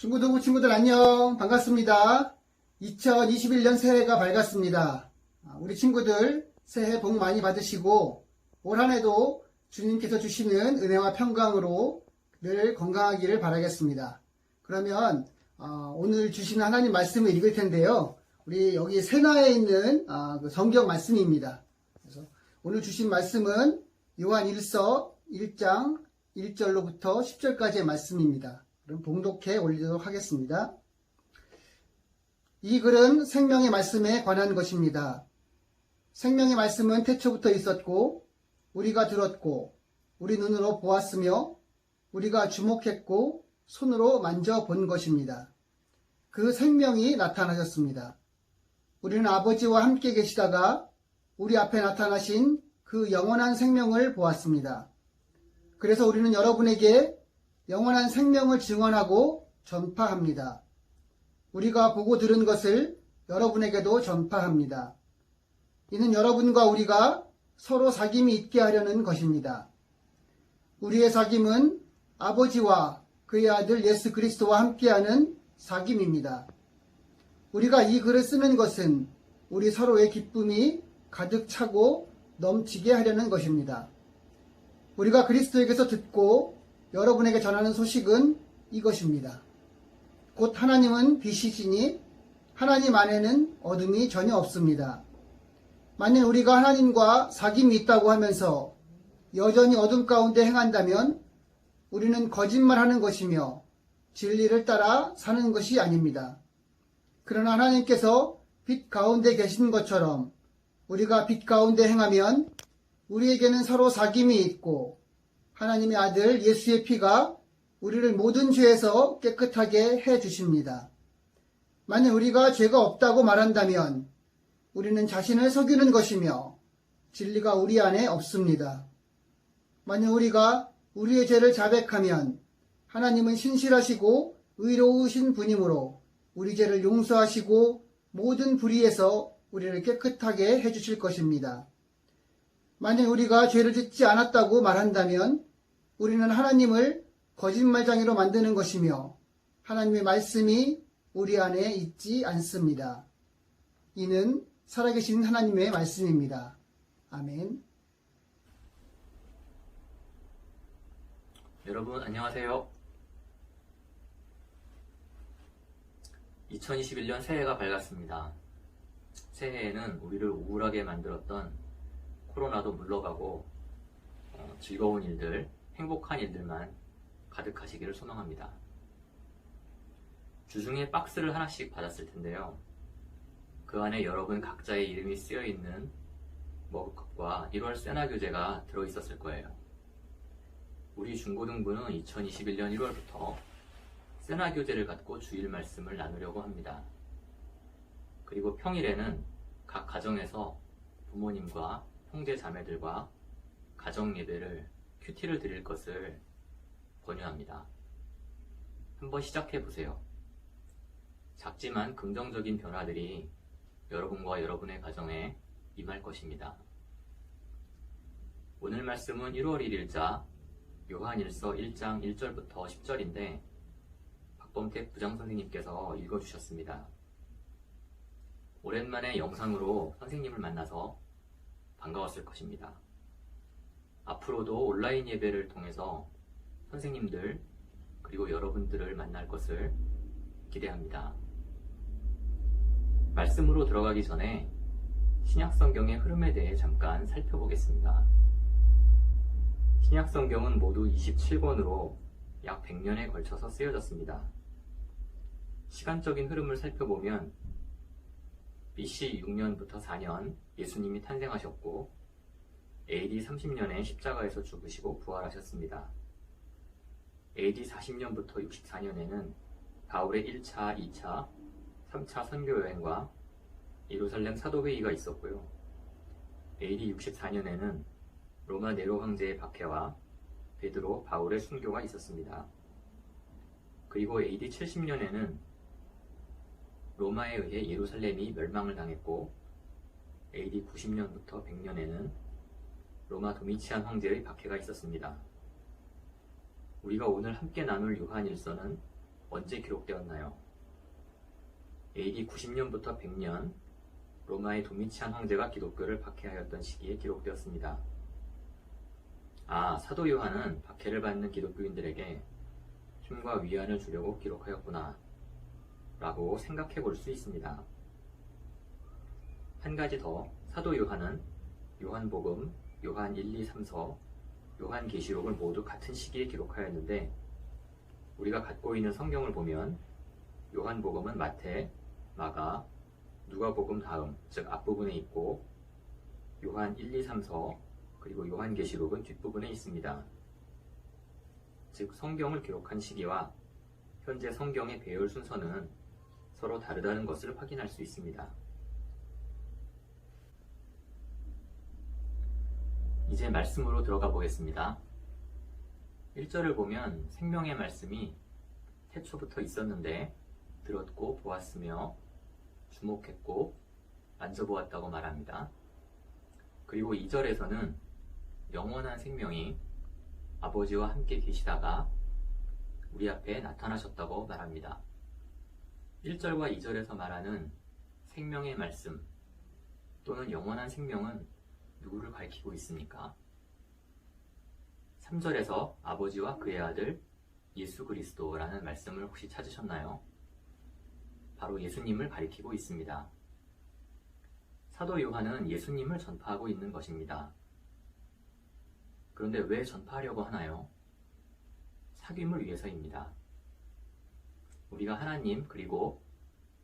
중고등부 친구들 안녕 반갑습니다. 2021년 새해가 밝았습니다. 아, 우리 친구들 새해 복 많이 받으시고 올 한해도 주님께서 주시는 은혜와 평강으로 늘 건강하기를 바라겠습니다. 그러면 어, 오늘 주시는 하나님 말씀을 읽을 텐데요. 우리 여기 세나에 있는 아, 그 성경 말씀입니다. 그래서 오늘 주신 말씀은 요한 1서 1장 1절로부터 10절까지의 말씀입니다. 봉독해 올리도록 하겠습니다. 이 글은 생명의 말씀에 관한 것입니다. 생명의 말씀은 태초부터 있었고, 우리가 들었고, 우리 눈으로 보았으며, 우리가 주목했고, 손으로 만져본 것입니다. 그 생명이 나타나셨습니다. 우리는 아버지와 함께 계시다가 우리 앞에 나타나신 그 영원한 생명을 보았습니다. 그래서 우리는 여러분에게 영원한 생명을 증언하고 전파합니다. 우리가 보고 들은 것을 여러분에게도 전파합니다. 이는 여러분과 우리가 서로 사귐이 있게 하려는 것입니다. 우리의 사귐은 아버지와 그의 아들 예수 그리스도와 함께하는 사귐입니다. 우리가 이 글을 쓰는 것은 우리 서로의 기쁨이 가득 차고 넘치게 하려는 것입니다. 우리가 그리스도에게서 듣고 여러분에게 전하는 소식은 이것입니다. 곧 하나님은 빛이시니 하나님 안에는 어둠이 전혀 없습니다. 만일 우리가 하나님과 사귐이 있다고 하면서 여전히 어둠 가운데 행한다면 우리는 거짓말하는 것이며 진리를 따라 사는 것이 아닙니다. 그러나 하나님께서 빛 가운데 계신 것처럼 우리가 빛 가운데 행하면 우리에게는 서로 사귐이 있고 하나님의 아들 예수의 피가 우리를 모든 죄에서 깨끗하게 해 주십니다. 만약 우리가 죄가 없다고 말한다면 우리는 자신을 속이는 것이며 진리가 우리 안에 없습니다. 만약 우리가 우리의 죄를 자백하면 하나님은 신실하시고 의로우신 분이므로 우리 죄를 용서하시고 모든 불의에서 우리를 깨끗하게 해주실 것입니다. 만약 우리가 죄를 짓지 않았다고 말한다면 우리는 하나님을 거짓말장애로 만드는 것이며 하나님의 말씀이 우리 안에 있지 않습니다. 이는 살아계신 하나님의 말씀입니다. 아멘. 여러분 안녕하세요. 2021년 새해가 밝았습니다. 새해에는 우리를 우울하게 만들었던 코로나도 물러가고 어, 즐거운 일들, 행복한 일들만 가득하시기를 소망합니다. 주중에 박스를 하나씩 받았을 텐데요. 그 안에 여러분 각자의 이름이 쓰여 있는 머그컵과 1월 세나 교재가 들어 있었을 거예요. 우리 중고등부는 2021년 1월부터 세나 교재를 갖고 주일 말씀을 나누려고 합니다. 그리고 평일에는 각 가정에서 부모님과 형제 자매들과 가정 예배를 큐티를 드릴 것을 권유합니다. 한번 시작해 보세요. 작지만 긍정적인 변화들이 여러분과 여러분의 가정에 임할 것입니다. 오늘 말씀은 1월 1일자 요한일서 1장 1절부터 10절인데 박범택 부장선생님께서 읽어주셨습니다. 오랜만에 영상으로 선생님을 만나서 반가웠을 것입니다. 앞으로도 온라인 예배를 통해서 선생님들 그리고 여러분들을 만날 것을 기대합니다. 말씀으로 들어가기 전에 신약 성경의 흐름에 대해 잠깐 살펴보겠습니다. 신약 성경은 모두 27권으로 약 100년에 걸쳐서 쓰여졌습니다. 시간적인 흐름을 살펴보면 BC 6년부터 4년 예수님이 탄생하셨고 AD 30년에 십자가에서 죽으시고 부활하셨습니다. AD 40년부터 64년에는 바울의 1차, 2차, 3차 선교 여행과 예루살렘 사도회의가 있었고요. AD 64년에는 로마 네로 황제의 박해와 베드로, 바울의 순교가 있었습니다. 그리고 AD 70년에는 로마에 의해 예루살렘이 멸망을 당했고 AD 90년부터 100년에는 로마 도미치안 황제의 박해가 있었습니다. 우리가 오늘 함께 나눌 요한 일서는 언제 기록되었나요? AD 90년부터 100년 로마의 도미치안 황제가 기독교를 박해하였던 시기에 기록되었습니다. 아, 사도 요한은 박해를 받는 기독교인들에게 힘과 위안을 주려고 기록하였구나 라고 생각해 볼 수 있습니다. 한 가지 더 사도 요한은 요한복음, 요한 1, 2, 3서, 요한 계시록을 모두 같은 시기에 기록하였는데 우리가 갖고 있는 성경을 보면 요한복음은 마태, 마가, 누가복음 다음, 즉 앞부분에 있고 요한 1, 2, 3서 그리고 요한계시록은 뒷부분에 있습니다. 즉 성경을 기록한 시기와 현재 성경의 배열 순서는 서로 다르다는 것을 확인할 수 있습니다. 이제 말씀으로 들어가 보겠습니다. 1절을 보면 생명의 말씀이 태초부터 있었는데 들었고 보았으며 주목했고 만져보았다고 말합니다. 그리고 2절에서는 영원한 생명이 아버지와 함께 계시다가 우리 앞에 나타나셨다고 말합니다. 1절과 2절에서 말하는 생명의 말씀 또는 영원한 생명은 누구를 가리키고 있습니까? 3절에서 아버지와 그의 아들 예수 그리스도라는 말씀을 혹시 찾으셨나요? 바로 예수님을 가리키고 있습니다. 사도 요한은 예수님을 전파하고 있는 것입니다. 그런데 왜 전파하려고 하나요? 사귐을 위해서입니다. 우리가 하나님 그리고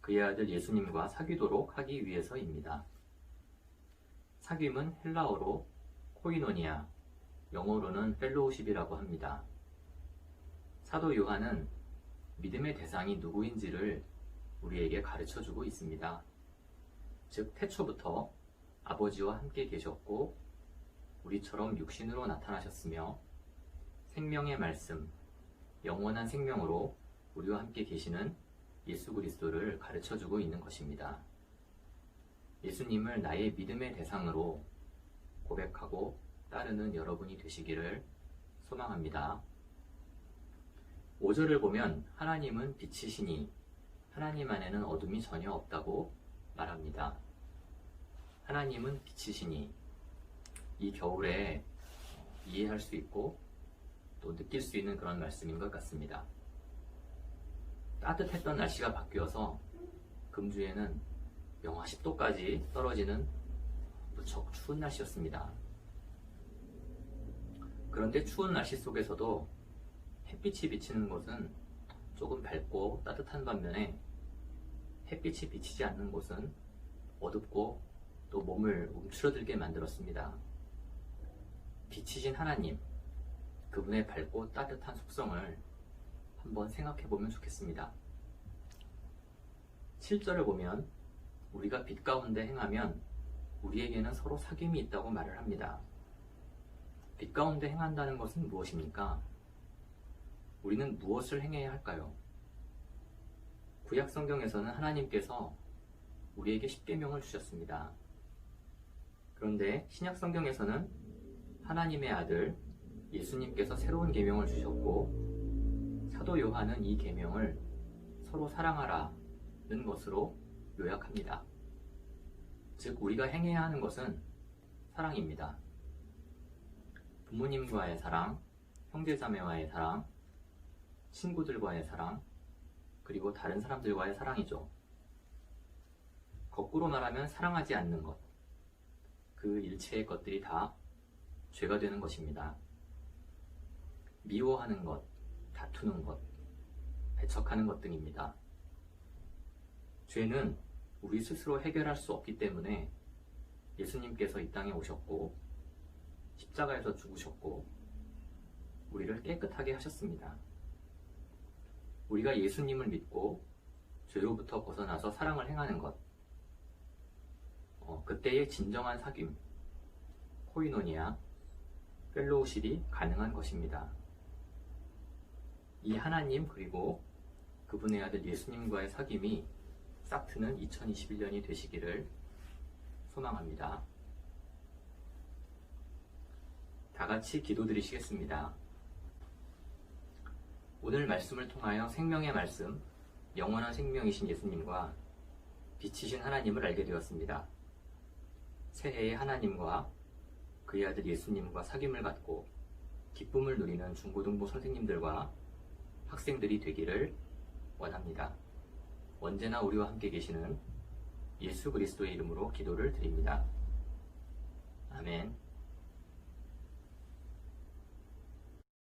그의 아들 예수님과 사귀도록 하기 위해서입니다. 사귐은 헬라어로 코이노니아, 영어로는 펠로우십이라고 합니다. 사도 요한은 믿음의 대상이 누구인지를 우리에게 가르쳐 주고 있습니다. 즉, 태초부터 아버지와 함께 계셨고, 우리처럼 육신으로 나타나셨으며, 생명의 말씀, 영원한 생명으로 우리와 함께 계시는 예수 그리스도를 가르쳐 주고 있는 것입니다. 예수님을 나의 믿음의 대상으로 고백하고 따르는 여러분이 되시기를 소망합니다. 5절을 보면 하나님은 빛이시니 하나님 안에는 어둠이 전혀 없다고 말합니다. 하나님은 빛이시니 이 겨울에 이해할 수 있고 또 느낄 수 있는 그런 말씀인 것 같습니다. 따뜻했던 날씨가 바뀌어서 금주에는 영하 10도까지 떨어지는 무척 추운 날씨였습니다. 그런데 추운 날씨 속에서도 햇빛이 비치는 곳은 조금 밝고 따뜻한 반면에 햇빛이 비치지 않는 곳은 어둡고 또 몸을 움츠러들게 만들었습니다. 빛이신 하나님, 그분의 밝고 따뜻한 속성을 한번 생각해 보면 좋겠습니다. 7절을 보면 우리가 빛 가운데 행하면 우리에게는 서로 사귐이 있다고 말을 합니다. 빛 가운데 행한다는 것은 무엇입니까? 우리는 무엇을 행해야 할까요? 구약 성경에서는 하나님께서 우리에게 십계명을 주셨습니다. 그런데 신약 성경에서는 하나님의 아들 예수님께서 새로운 계명을 주셨고 사도 요한은 이 계명을 서로 사랑하라는 것으로 요약합니다. 즉 우리가 행해야 하는 것은 사랑입니다. 부모님과의 사랑, 형제자매와의 사랑, 친구들과의 사랑, 그리고 다른 사람들과의 사랑이죠. 거꾸로 말하면 사랑하지 않는 것, 그 일체의 것들이 다 죄가 되는 것입니다. 미워하는 것, 다투는 것, 배척하는 것 등입니다. 죄는 우리 스스로 해결할 수 없기 때문에 예수님께서 이 땅에 오셨고 십자가에서 죽으셨고 우리를 깨끗하게 하셨습니다. 우리가 예수님을 믿고 죄로부터 벗어나서 사랑을 행하는 것 어, 그때의 진정한 사귐 코이노니아 펠로우십이 가능한 것입니다. 이 하나님 그리고 그분의 아들 예수님과의 사귐이 싹 트는 2021년이 되시기를 소망합니다. 다 같이 기도드리시겠습니다. 오늘 말씀을 통하여 생명의 말씀, 영원한 생명이신 예수님과 빛이신 하나님을 알게 되었습니다. 새해에 하나님과 그의 아들 예수님과 사귐을 갖고 기쁨을 누리는 중고등부 선생님들과 학생들이 되기를 원합니다. 언제나 우리와 함께 계시는 예수 그리스도의 이름으로 기도를 드립니다. 아멘.